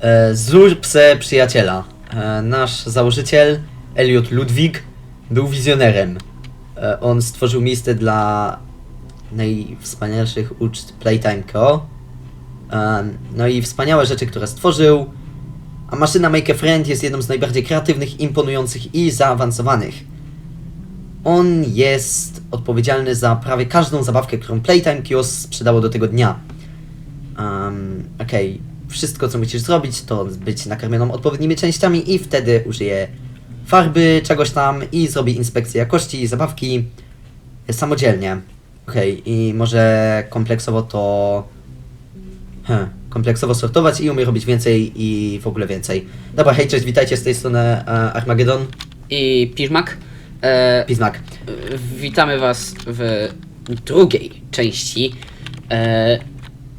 E, Zrób se przyjaciela. E, nasz założyciel, Elliot Ludwig, był wizjonerem. E, on stworzył miejsce dla najwspanialszych uczt Playtime.co. E, no i wspaniałe rzeczy, które stworzył. A maszyna Make a Friend jest jedną z najbardziej kreatywnych, imponujących i zaawansowanych. On jest odpowiedzialny za prawie każdą zabawkę, którą Playtime Kiosk sprzedało do tego dnia. Um, Okej, wszystko co musisz zrobić to być nakarmioną odpowiednimi częściami i wtedy użyję farby, czegoś tam i zrobię inspekcję jakości zabawki samodzielnie. Okej, i może kompleksowo to... Hm, kompleksowo sortować i umie robić więcej i w ogóle więcej. Dobra, hej, cześć, witajcie z tej strony e, Armageddon, i Piżmak. E, Pismak. witamy Was w drugiej części e,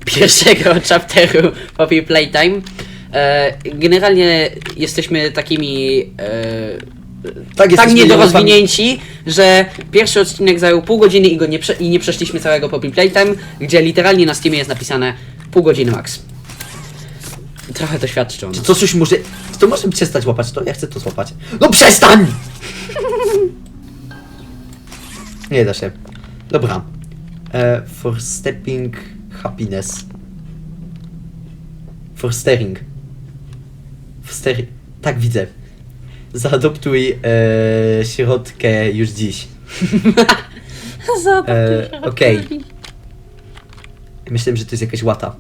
pierwszego chapteru Poppy Playtime. E, generalnie jesteśmy takimi e, Tak, tak jesteśmy niedorozwinięci, że pierwszy odcinek zajął pół godziny i, go nie prze, i nie przeszliśmy całego Poppy Playtime, gdzie literalnie na Steamie jest napisane pół godziny max. Trochę to świadczy o nas. To coś może... To może przestać łapać to? Ja chcę to złapać. No przestań! Nie da się. Dobra. E, for stepping happiness. For staring. For staring. Tak widzę. Zaadoptuj e, środkę już dziś. E, Okej. Myślałem, że to jest jakaś łata.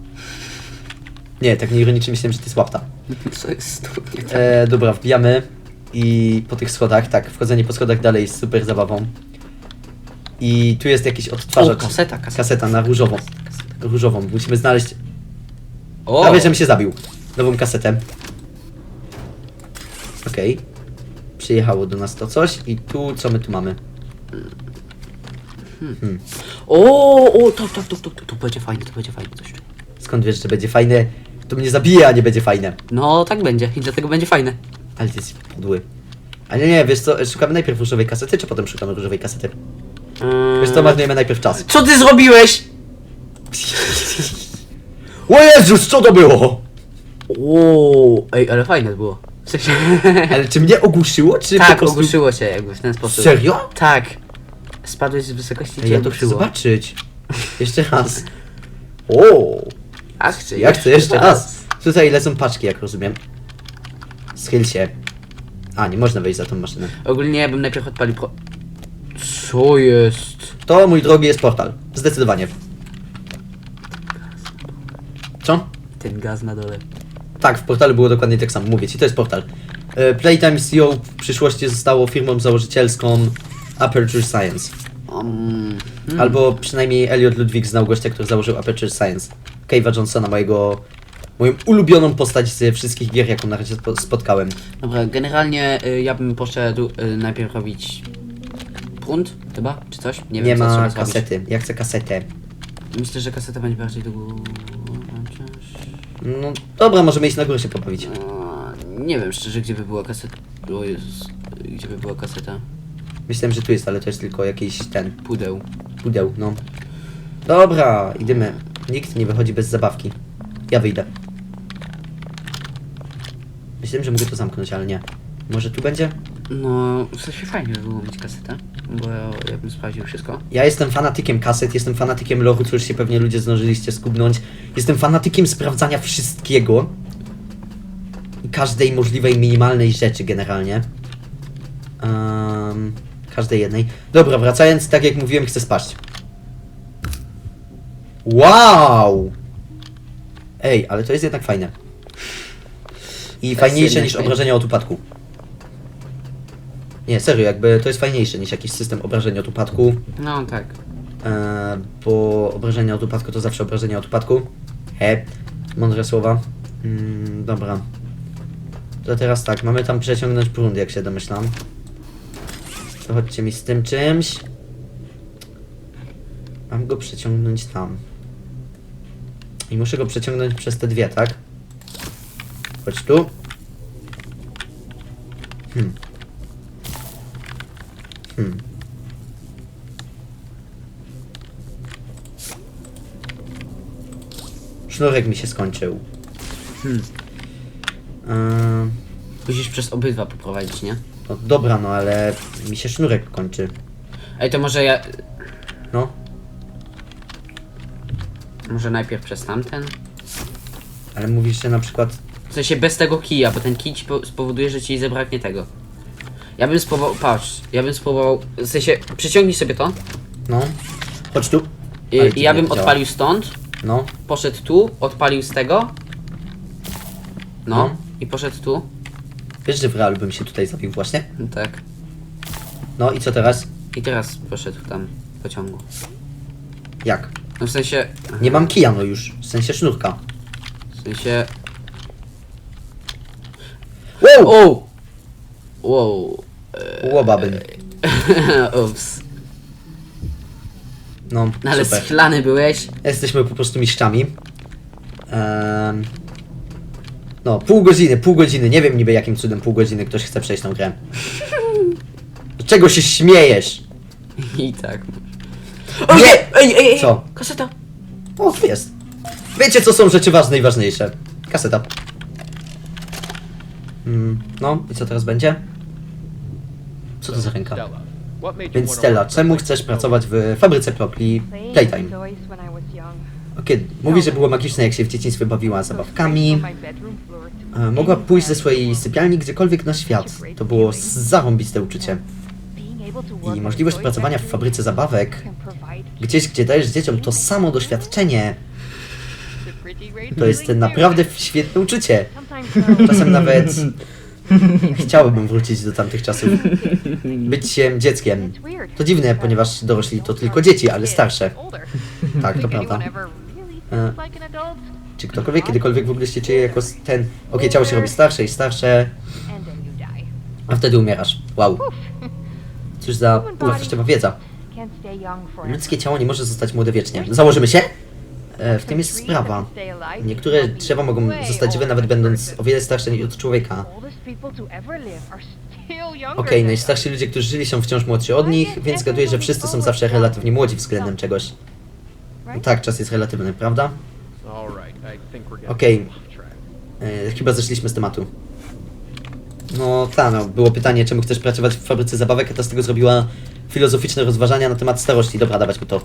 Nie, tak nieironicznie myślałem, że to jest łapta. Co jest tu nie tak? E, dobra, wbijamy i po tych schodach, tak, wchodzenie po schodach dalej jest super zabawą. I tu jest jakiś O, odtwarzacz. kaseta, kaseta. Kaseta na różową. Różową. Musimy znaleźć. O! Prawie, żebym się zabił. Nową kasetę. Okej. Przyjechało do nas to coś i tu, co my tu mamy? Hmm. O, o, to, to, to, to, to, to będzie fajne, to będzie fajne coś. Skąd wiesz, że będzie fajne? To mnie zabije, a nie będzie fajne. No, tak będzie i dlatego będzie fajne. Ale ty jest podły. Ale nie, wiesz co, szukamy najpierw różowej kasety, czy potem szukamy różowej kasety? Wiesz co, marnujemy najpierw czas. Co ty zrobiłeś? O Jezus, co to było? O, ej, ale fajne było. W sensie... Ale czy mnie ogłuszyło, czy tak, prostu... ogłuszyło się jakby w ten sposób. Serio? Tak. Spadłeś z wysokości Ej, cię ja to chcę ogłuszyło. zobaczyć. Jeszcze raz. O, A chcę. ja chcę jeszcze raz. Tutaj lecą paczki, jak rozumiem. Schyl się. A, nie można wejść za tą maszynę. Ogólnie ja bym najpierw odpalił pro... Co jest? To, mój drogi, jest portal. Zdecydowanie. Co? Ten gaz na dole. Tak, w portalu było dokładnie tak samo, mówię ci, to jest portal. E, Playtime CEO w przyszłości zostało firmą założycielską Aperture Science. Um, hmm. Albo przynajmniej Elliot Ludwig znał gościa, który założył Aperture Science. Cave'a Johnsona, mojego, moją ulubioną postać ze wszystkich gier, jaką na razie spo- spotkałem. Dobra, generalnie y, ja bym poszedł y, najpierw robić prąd, chyba, czy coś? Nie, Nie, wiem, co ma trzeba zrobić. kasety, ja chcę kasetę. Myślę, że kaseta będzie bardziej długo. No dobra, możemy iść na górę się pobawić. Nie wiem szczerze, gdzie by była kaseta. O Jezus, gdzie by była kaseta? Myślałem, że tu jest, ale to jest tylko jakiś ten Pudeł. pudeł, no. Dobra, idziemy. Nikt nie wychodzi bez zabawki. Ja wyjdę. Myślałem, że mogę to zamknąć, ale nie. Może tu będzie? No, w sensie fajnie by było mieć kasetę, bo ja, ja bym sprawdził wszystko. Ja jestem fanatykiem kaset, jestem fanatykiem loru, co już się pewnie ludzie zdążyliście skubnąć. Jestem fanatykiem sprawdzania wszystkiego. I każdej możliwej minimalnej rzeczy generalnie. Um, każdej jednej. Dobra, wracając, tak jak mówiłem, chcę spaść. Wow! Ej, ale to jest jednak fajne. I fajniejsze niż obrażenia od upadku. Nie, serio, jakby to jest fajniejsze niż jakiś system obrażenia od upadku. No tak. E, bo obrażenia od upadku to zawsze obrażenia od upadku. He, mądre słowa. Mm, dobra. To teraz tak, mamy tam przeciągnąć prąd, jak się domyślam. To chodźcie mi z tym czymś. Mam go przeciągnąć tam. I muszę go przeciągnąć przez te dwie, tak? Chodź tu. Hmm. Hmm. Sznurek mi się skończył. Hmm. Ehm, Musisz przez obydwa poprowadzić, nie? no dobra, no ale mi się sznurek kończy. Ej, to może ja... No, Może najpierw przez tamten? ale mówisz, że na przykład... W sensie bez tego kija, bo ten kij ci po- spowoduje, że ci zabraknie tego. Ja bym spróbował, patrz, ja bym spróbował, w sensie, przyciągnij sobie to No, chodź tu. i, i ja bym działa. odpalił stąd, No, poszedł tu, odpalił z tego. No, No. i poszedł tu. wiesz, że w realu bym się tutaj zabił właśnie? Tak. No i co teraz? I teraz poszedł tam pociągu. Jak? No w sensie, Nie mam kija, no już, w sensie sznurka. w sensie, Wow! o! Wow. Łobabyn. Ups. No, No ale super. schlany byłeś. Jesteśmy po prostu mistrzami. Ehm, no, pół godziny, pół godziny. Nie wiem niby jakim cudem pół godziny ktoś chce przejść tą grę. Do czego się śmiejesz? I tak. O Nie! Ej, ej, ej! Co? Kaseta! O, jest. Wiecie, co są rzeczy ważne i ważniejsze. Kaseta. Mm, no, i co teraz będzie? Co to za ręka? Więc Stella, czemu chcesz pracować w fabryce Propli Playtime? Kiedy? Mówi, że było magiczne, jak się w dzieciństwie bawiła zabawkami. E, Mogła pójść ze swojej sypialni gdziekolwiek na świat. To było zarąbiste uczucie. I możliwość pracowania w fabryce zabawek, Gdzieś, gdzie dajesz dzieciom to samo doświadczenie, to jest naprawdę świetne uczucie. Czasem nawet chciałbym wrócić do tamtych czasów. Być się dzieckiem. To dziwne, ponieważ dorośli to tylko dzieci, ale starsze. Tak, to prawda. E, Czy ktokolwiek kiedykolwiek w ogóle się czuje jako ten... Okej, ciało się robi starsze i starsze, a wtedy umierasz. Wow. Cóż za wartościowa wiedza. Ludzkie ciało nie może zostać młode wiecznie. Założymy się? E, w tym jest sprawa. Niektóre drzewa mogą zostać żywe nawet będąc o wiele starsze od człowieka. Okej, najstarsi ludzie, którzy żyli są wciąż młodsi od nich, więc zgaduję, że wszyscy są zawsze relatywnie młodzi względem czegoś. No tak, czas jest relatywny, prawda? Okej. track. E, chyba zeszliśmy z tematu. No tak, no, było pytanie, czemu chcesz pracować w fabryce zabawek, a ta z tego zrobiła filozoficzne rozważania na temat starości. Dobra, dawać mi to.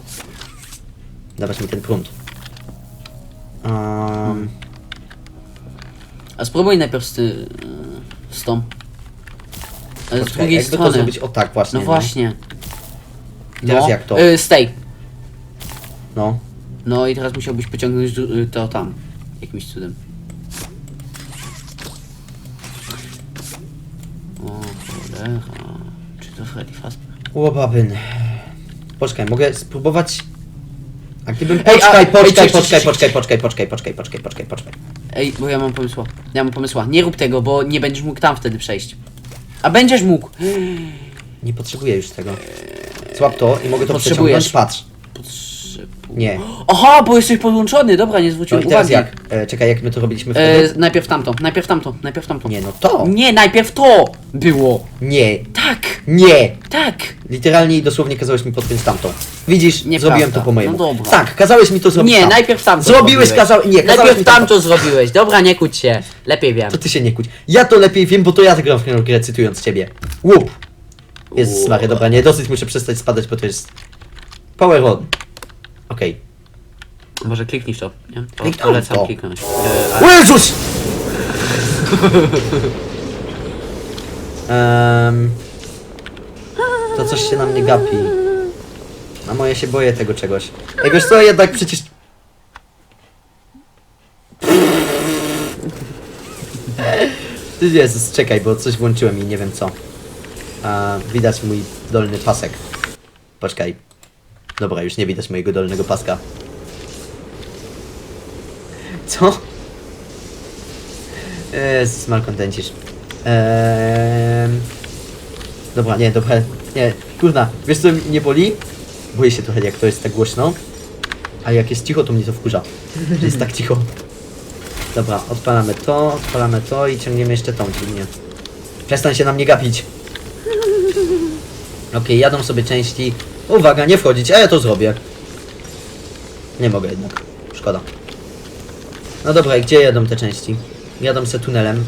Dawać mi ten prąd. Um, A spróbuj najpierw z, ty, z tą. Ale z poczekaj, drugiej jakby to strony. zrobić? O tak, właśnie. no właśnie. I teraz no. jak to? Y, stay. No. No i teraz musiałbyś pociągnąć dru- y, to tam. Jakimś cudem. O cholera. Czy to Freddy Fazbear? Łobabyn. Poczekaj, mogę spróbować... A gdybym... Ej, a- Poczekaj, ej, poczekaj, poczekaj, poczekaj, poczekaj, poczekaj, poczekaj, poczekaj, poczekaj, poczekaj. Ej, bo ja mam pomysła. Ja mam pomysła. Nie rób tego, bo nie będziesz mógł tam wtedy przejść. A będziesz mógł. Nie potrzebuję już tego. Złap to i mogę to Potrzebujesz. przeciągnąć, patrz. Potrzebuję. Nie. Aha, bo jesteś podłączony. Dobra, nie No zwróciłem i teraz uwagi. jak? E, czekaj, jak my to robiliśmy wtedy? E, najpierw tamto, najpierw tamto, najpierw tamto. Nie, no to! Nie, najpierw to było. Nie, Tak, nie! tak. Literalnie i dosłownie kazałeś mi podpiąć tamtą. Widzisz, Nieprawda. zrobiłem to po mojemu. No dobra. Tak, kazałeś mi to zrobić Nie, sam. najpierw tamto Zrobiłeś, zrobiłeś. kazał... Nie, kazałeś mi Najpierw tamto. tamto zrobiłeś. Dobra, nie kłóć się. Lepiej wiem. To ty się nie kłóć. Ja to lepiej wiem, bo to ja zagram w tę grę cytując ciebie. Łup! Jezus Maria, dobra, nie, dosyć muszę przestać spadać, bo to jest... Power on. Okej. Może kliknij to, nie? To Kliknąłem polecam to. kliknąć. E, O ale... Jezus! Em, to coś się na mnie gapi. A moje się boję tego czegoś. Ej, wiesz co, jednak przecież... Ty Jezus, czekaj, bo coś włączyłem i nie wiem co. A, widać mój dolny pasek. Poczekaj. Dobra, już nie widać mojego dolnego paska. Co? Jezus, malkontencisz. Eee... Dobra, nie, dobra, nie, kurna, wiesz co mnie boli? Boję się trochę, jak to jest tak głośno. A jak jest cicho, to mnie to wkurza, że jest tak cicho. Dobra, odpalamy to, odpalamy to i ciągniemy jeszcze tą dźwignię. Przestań się na mnie gapić. Okej, jadą sobie części. Uwaga, nie wchodzić, a ja to zrobię. Nie mogę jednak, szkoda. No dobra, gdzie jadą te części? Jadą se tunelem.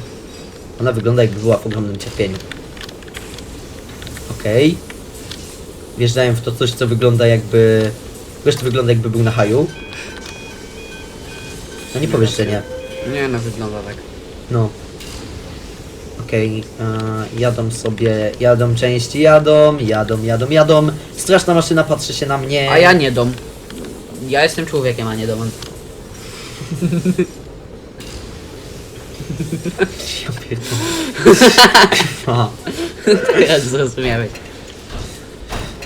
Ona wygląda jakby była w ogromnym cierpieniu. Okej. Wjeżdżają w to coś, co wygląda jakby... Wiesz, to wygląda jakby był na haju. No nie powiesz, że nie. Nie no, wygląda tak. No. Okej, e, jadą sobie, jadą części, jadą, jadą, jadą, jadą. Straszna maszyna patrzy się na mnie. A ja nie dom. Ja jestem człowiekiem, a nie domem. Ja pierdolę. Teraz zrozumiałeś.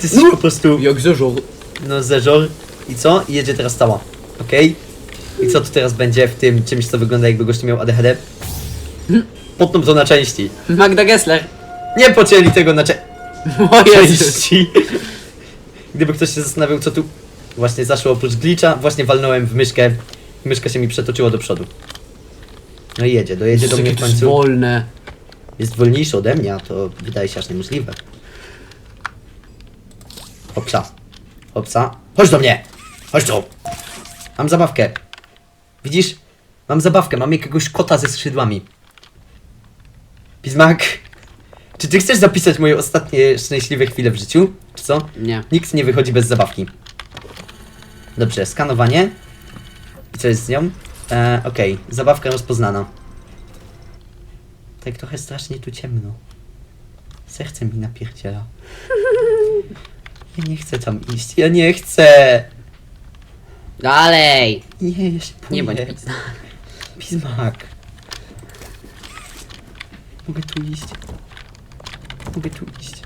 Ty jesteś po prostu, Jak zeżur. no zeżor. I co? I jedzie teraz cała. Okej? I co tu teraz będzie w tym czymś, co wygląda jakby gościu miał ADHD? Potną to na części. Magda Gessler. Nie pocięli tego na cze- O Jezus. części. Gdyby ktoś się zastanawiał, co tu właśnie zaszło oprócz glitcha, właśnie walnąłem w myszkę. Myszka się mi przetoczyła do przodu. No i jedzie, dojedzie do mnie w końcu. wolne. Jest wolniejszy ode mnie, a to wydaje się aż niemożliwe. Hopsa. Hopsa. Chodź do mnie! Chodź tu! Mam zabawkę. Widzisz? Mam zabawkę, mam jakiegoś kota ze skrzydłami. Pismak, czy ty chcesz zapisać moje ostatnie szczęśliwe chwile w życiu? Czy co? Nie. Nikt nie wychodzi bez zabawki. Dobrze, skanowanie. I co jest z nią? E, Okej, zabawka rozpoznana. Tak trochę strasznie tu ciemno. Serce mi napierdziela. Ja nie chcę tam iść, ja nie chcę! Dalej. Nie, ja się Nie boję. bądź pizza. Pismak. Mogę tu iść. Mogę tu iść.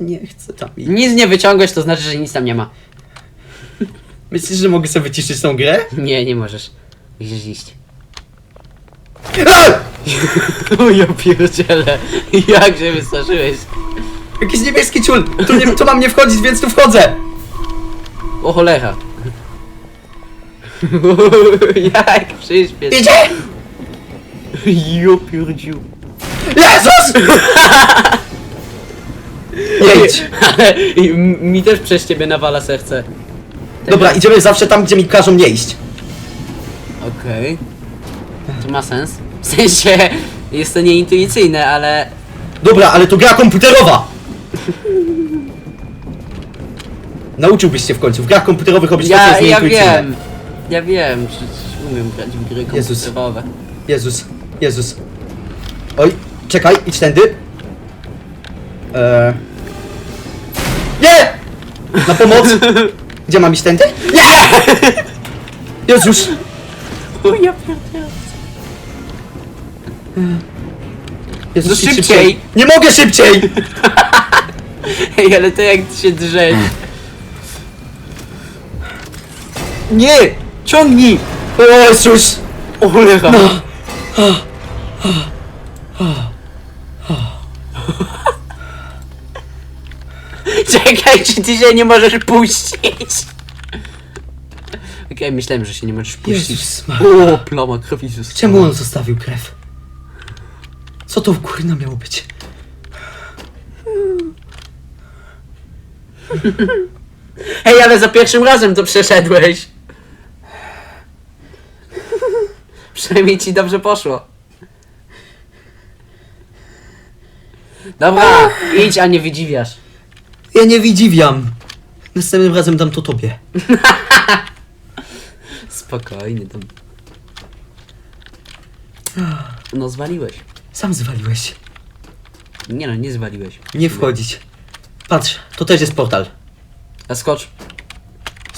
Nie chcę tam iść. Nic nie wyciągłeś, to znaczy, że nic tam nie ma. Myślisz, że mogę sobie wyciszyć tą grę? Nie, nie możesz. Musisz iść. O ja pierdzielę. Jak się wystraszyłeś. Jakiś niebieski ciul! Tu, nie, tu mam nie wchodzić, więc tu wchodzę! O cholera. Jak przyśpiesz. Idzie! Jo pierdziu. Jezus! Jedź! Ale mi też przez ciebie nawala serce. Dobra, idziemy zawsze tam, gdzie mi każą nie iść. Okej. To ma sens. W sensie jest to nieintuicyjne, ale Dobra, ale to gra komputerowa! Nauczyłbyś się w końcu. W grach komputerowych robić to, co ja, jest ja nieintuicyjne. wiem. Ja wiem, że umiem grać w gry Jezus. komputerowe. Jezus, Jezus. Oj, czekaj, idź tędy. Eee. Nie! Na pomoc! Gdzie mam iść tędy? Nie! Jezus! O ja pierdzielę. Jezus, No idź szybciej. Nie mogę szybciej! Ej, ale to jak ty się drzesz. Nie! Ciągnij! O Jezus! O cholera! Czekaj, czy ty się nie możesz puścić? Okej, myślałem, że się nie możesz puścić. Jezus Maria. O, plama krwi została. Czemu on zostawił krew? Co to kurna miało być? Hej, ale za pierwszym razem to przeszedłeś. Przynajmniej ci dobrze poszło. Dobra, idź, a nie wydziwiasz. Ja nie widziwiam. Następnym razem dam to tobie. Spokojnie, to... No, zwaliłeś. Sam zwaliłeś. Nie no, nie zwaliłeś. Nie wchodzić. Patrz, to też jest portal. A skocz.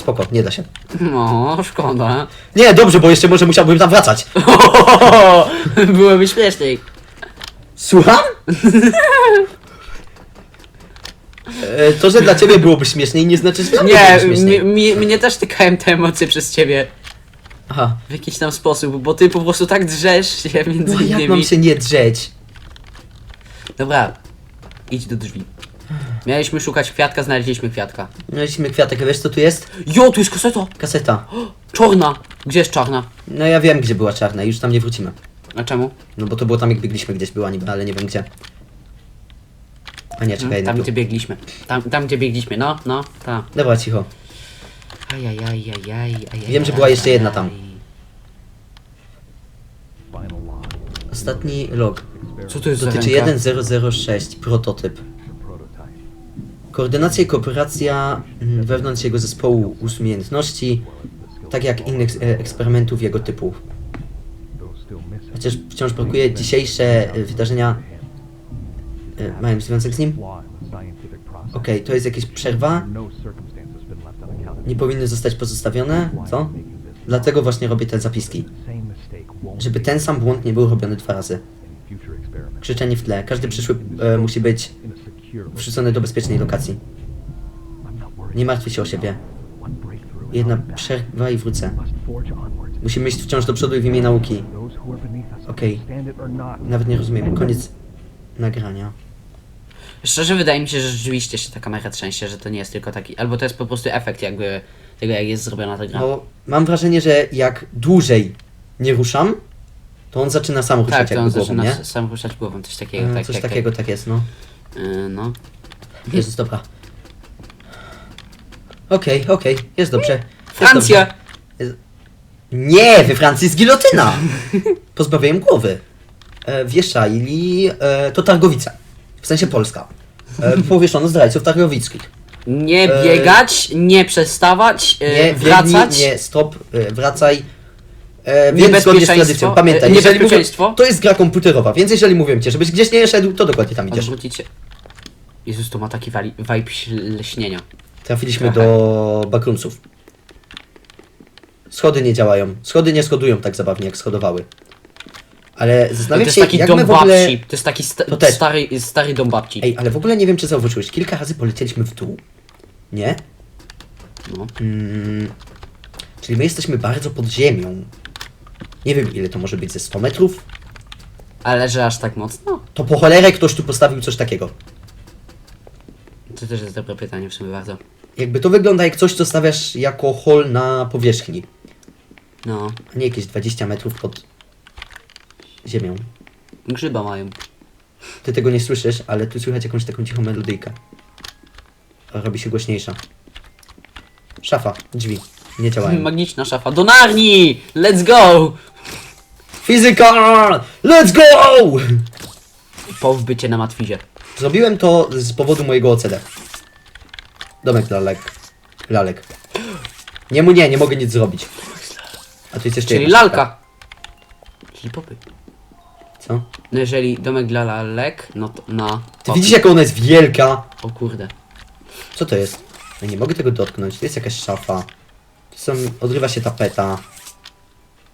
Spoko, nie da się. No, szkoda. Nie, dobrze, bo jeszcze może musiałbym tam wracać. Byłoby śmieszniej. Słucham? E, To, że dla ciebie byłoby śmieszniej, nie znaczy, że dla mnie Nie, byłoby śmieszniej. mi, mi, mnie też tykałem te emocje przez ciebie. Aha. W jakiś tam sposób, bo ty po prostu tak drzesz się między No jak innymi. mam się nie drzeć? Dobra, idź do drzwi. Mieliśmy szukać kwiatka, znaleźliśmy kwiatka. Mieliśmy kwiatek, wiesz co tu jest? Jo, tu jest kaseta! Kaseta. Czarna! Gdzie jest czarna? No ja wiem, gdzie była czarna i już tam nie wrócimy. A czemu? No bo to było tam, jak biegliśmy gdzieś była niby, ale nie wiem gdzie. A nie, czekaj, Tam na gdzie biegliśmy. Tam, tam gdzie biegliśmy, no, no, tam. Dobra, cicho. Ajajajajaj, ajajaj. Wiem, że była jeszcze jedna tam. Ostatni log. Co to jest Dotyczy za ręka? 1006, prototyp. Koordynacja i kooperacja mm, wewnątrz jego zespołu umiejętności, tak jak innych e, eksperymentów jego typu. Chociaż wciąż brakuje, dzisiejsze e, wydarzenia e, mają związek z nim? Okej, to jest jakaś przerwa? Nie powinny zostać pozostawione? Co? Dlatego właśnie robię te zapiski. Żeby ten sam błąd nie był robiony dwa razy. Krzyczenie w tle. Każdy przyszły e, musi być wrzucony do bezpiecznej lokacji. Nie martwi się o siebie. Jedna przerwa i wrócę. Musimy iść wciąż do przodu w imię nauki. Okej. Nawet nie rozumiem. Koniec nagrania. Szczerze wydaje mi się, że rzeczywiście się ta kamera trzęsie, że to nie jest tylko taki, albo to jest po prostu efekt jakby tego jak jest zrobiona ta gra. Bo mam wrażenie, że jak dłużej nie ruszam, to on zaczyna sam ruszać tak, to jakby on głową, zaczyna nie? sam ruszać głową, coś takiego. E, tak, Coś tak, takiego tak jest, no. E, no. Jezus, dobra. Okej, okej, jest dobrze. Jest Francja! dobrze. Nie, we Francji jest gilotyna! Pozbawiłem głowy. E, wieszali, e, to Targowice. W sensie Polska. E, powieszono zdrajców targowickich. Nie E, biegać, nie przestawać, e, Nie, wracać. Biegnij, nie, stop, e, wracaj. E, więc zgodnie z Niebezpieczeństwo, tradycją. Pamiętaj, e, jeżeli mówię, niebezpieczeństwo. to jest gra komputerowa, więc jeżeli mówię cię, żebyś gdzieś nie szedł, to dokładnie tam idziesz. Odwrócić się. Jezus, to ma taki wali- vibe leśnienia. Trafiliśmy Trochę. do backroomsów. Schody nie działają. Schody nie schodują tak zabawnie, jak schodowały. Ale To zastanawiam jest się, taki jak dom my w ogóle... babci. To jest taki sta- To też. stary, stary dom babci. Ej, ale w ogóle nie wiem, czy zauważyłeś. Kilka razy polecieliśmy w dół. Nie? No. Mm, czyli my jesteśmy bardzo pod ziemią. Nie wiem, ile to może być ze 100 metrów. Ale że aż tak mocno? To po cholerę ktoś tu postawił coś takiego. To też jest dobre pytanie w sumie bardzo. Jakby to wygląda jak coś, co stawiasz jako hol na powierzchni. No. A nie jakieś 20 metrów pod ziemią. Grzyba mają. Ty tego nie słyszysz, ale tu słychać jakąś taką cichą melodyjkę. Robi się głośniejsza. Szafa, drzwi. Nie działają. Magiczna szafa. Do Narni! Let's go! Fizyka! Let's go! Powbycie na matwizie. Zrobiłem to z powodu mojego OCD. Domek lalek. Lalek. Nie mu nie, nie mogę nic zrobić. A tu jest jeszcze Czyli jedna lalka. Czyli popy. Co? No jeżeli domek dla lalek, no to na... Ty popy. widzisz jak ona jest wielka? O kurde. Co to jest? Ja nie mogę tego dotknąć. To jest jakaś szafa. Tu są... Odrywa się tapeta.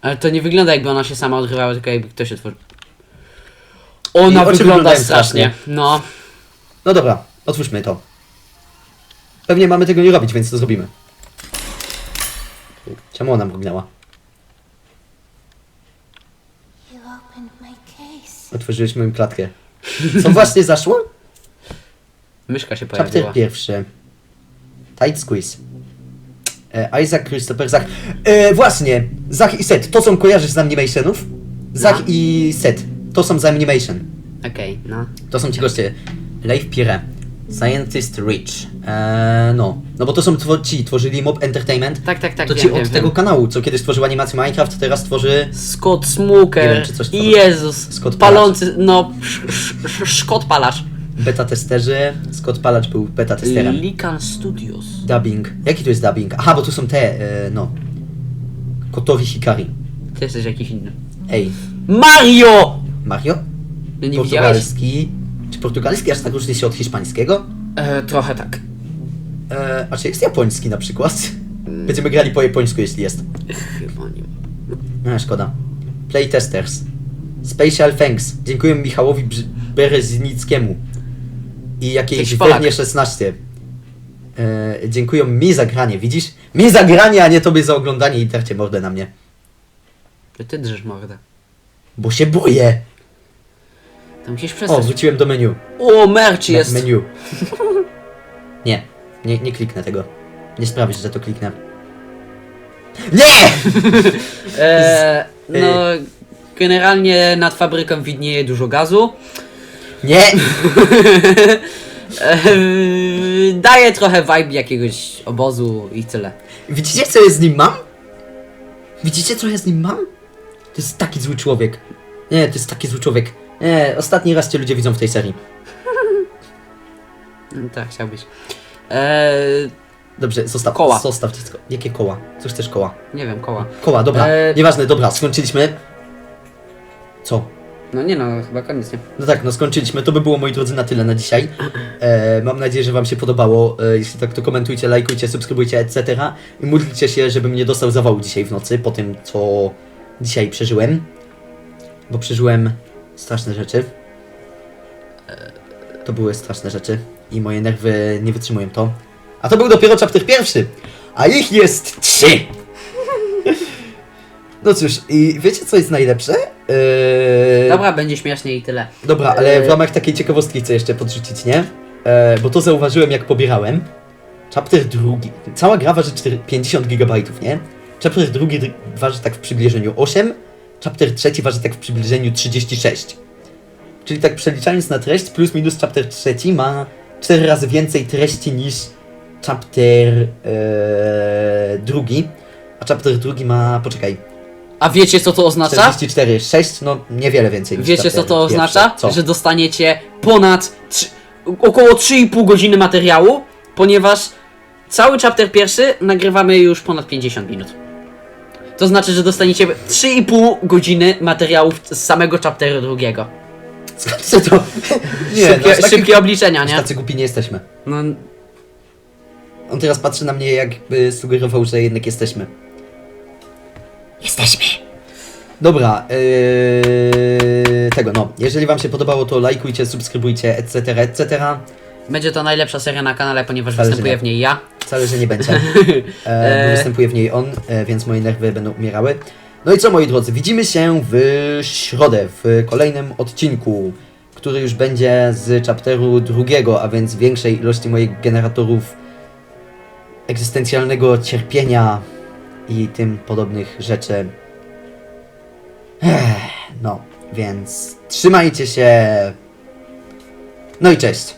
Ale to nie wygląda jakby ona się sama odgrywała, tylko jakby ktoś otworzył. I Ona oczy wygląda wyglądają strasznie. strasznie. No. No dobra, otwórzmy to. Pewnie mamy tego nie robić, więc to zrobimy. Czemu ona mrugnęła? You opened my case. Otworzyłeś moją klatkę. Co właśnie zaszło? Myszka się Chapter pojawiła. pierwszy. Tight squeeze. E, Isaac Christopher Zach. E, właśnie, Zach i Set. To są kojarzysz z animationów? Zach No. i Set. To są z animation. Okej, no. To są ci goście. Leif Pierre. Scientist Rich. E, no. No bo to są two ci, tworzyli Mob Entertainment. Tak, tak, tak, to wiem, ci od wiem. tego kanału, co kiedyś tworzył animację Minecraft, teraz tworzy... Scott Smoker. Nie wiem, czy coś to- Jezus. Scott palący, no. sz- sz- sz- Szkot palacz. Beta testerzy. Scott Palacz był beta testerem. Likan Studios. Dubbing. Jaki to jest dubbing? Aha, bo tu są te, e, no. Kotori Hikari. Ty jesteś jakiś inny. Ej, Mario! Mario? No nie? Portugalski. Czy portugalski aż tak różni się od hiszpańskiego? E, trochę tak. E, a czy jest japoński na przykład? Będziemy grali po japońsku, jeśli jest. Chyba nie. No, szkoda. Playtesters. Special thanks. Dziękuję Michałowi Brz- Bereznickiemu. I jakiejś. Wernie 16. E, dziękuję mi za granie, widzisz? Mi za granie, a nie tobie za oglądanie i darcie mordę na mnie. To ty drzesz mordę. Bo się boję. To musisz O, przestać. wróciłem do menu. O, merch jest. Menu. Nie, nie, nie kliknę tego. Nie sprawisz, że to kliknę. Nie! E, no, y- generalnie nad fabryką widnieje dużo gazu. Nie! E, daje trochę vibe jakiegoś obozu i tyle. Widzicie, co ja z nim mam? Widzicie, co ja z nim mam? To jest taki zły człowiek. Nie, to jest taki zły człowiek. Nie, ostatni raz cię ludzie widzą w tej serii. Mm, Tak, chciałbyś. Eee, Dobrze, zostaw. Koła. Zostaw dziecko. Jakie koła? Co chcesz koła? nie wiem, koła. Koła, dobra. Eee. Nieważne, dobra, skończyliśmy. Co? No nie no, chyba koniec, nie? No tak, no skończyliśmy. To by było, moi drodzy, na tyle na dzisiaj. E, mam nadzieję, że Wam się podobało. E, jeśli tak, to komentujcie, lajkujcie, subskrybujcie, etc. I módlcie się, żebym nie dostał zawału dzisiaj w nocy, po tym, co dzisiaj przeżyłem. Bo przeżyłem straszne rzeczy. E, to były straszne rzeczy. I moje nerwy nie wytrzymują to. A to był dopiero chapter pierwszy. A ich jest trzy! No cóż, i wiecie co jest najlepsze? E, Dobra, będzie śmiesznie i tyle. Dobra, ale E, w ramach takiej ciekawostki chcę jeszcze podrzucić, nie? E, bo to zauważyłem jak pobierałem. Chapter drugi. Cała gra waży 4, 50 GB, nie? Chapter drugi dr- waży tak w przybliżeniu 8, chapter trzeci waży tak w przybliżeniu 36. Czyli tak przeliczając na treść, plus minus chapter trzeci ma 4 razy więcej treści niż chapter e, drugi. A chapter drugi ma, poczekaj, A wiecie co to oznacza? 44, 6, no niewiele więcej niż Wiecie co chapter to pierwszy. oznacza? Co? Że dostaniecie ponad trzy, około 3,5 godziny materiału, ponieważ cały chapter pierwszy nagrywamy już ponad 50 minut. To znaczy, że dostaniecie 3,5 godziny materiałów z samego chapteru drugiego. Skąd to? Nie, szybkie, no, aż taki- szybkie obliczenia, aż nie? tacy głupi nie jesteśmy. No, On teraz patrzy na mnie jakby sugerował, że jednak jesteśmy. Jesteśmy. Dobra, yy, tego no. Jeżeli wam się podobało, to lajkujcie, subskrybujcie, etc., etc. będzie to najlepsza seria na kanale, ponieważ Wcale, że występuję nie. w niej ja. Wcale, że nie będzie. E, bo występuje w niej on, e, więc moje nerwy będą umierały. No i co moi drodzy, widzimy się w środę, w kolejnym odcinku, który już będzie z chapteru drugiego, a więc większej ilości moich generatorów egzystencjalnego cierpienia i tym podobnych rzeczy. Ech, no, więc trzymajcie się. No i cześć.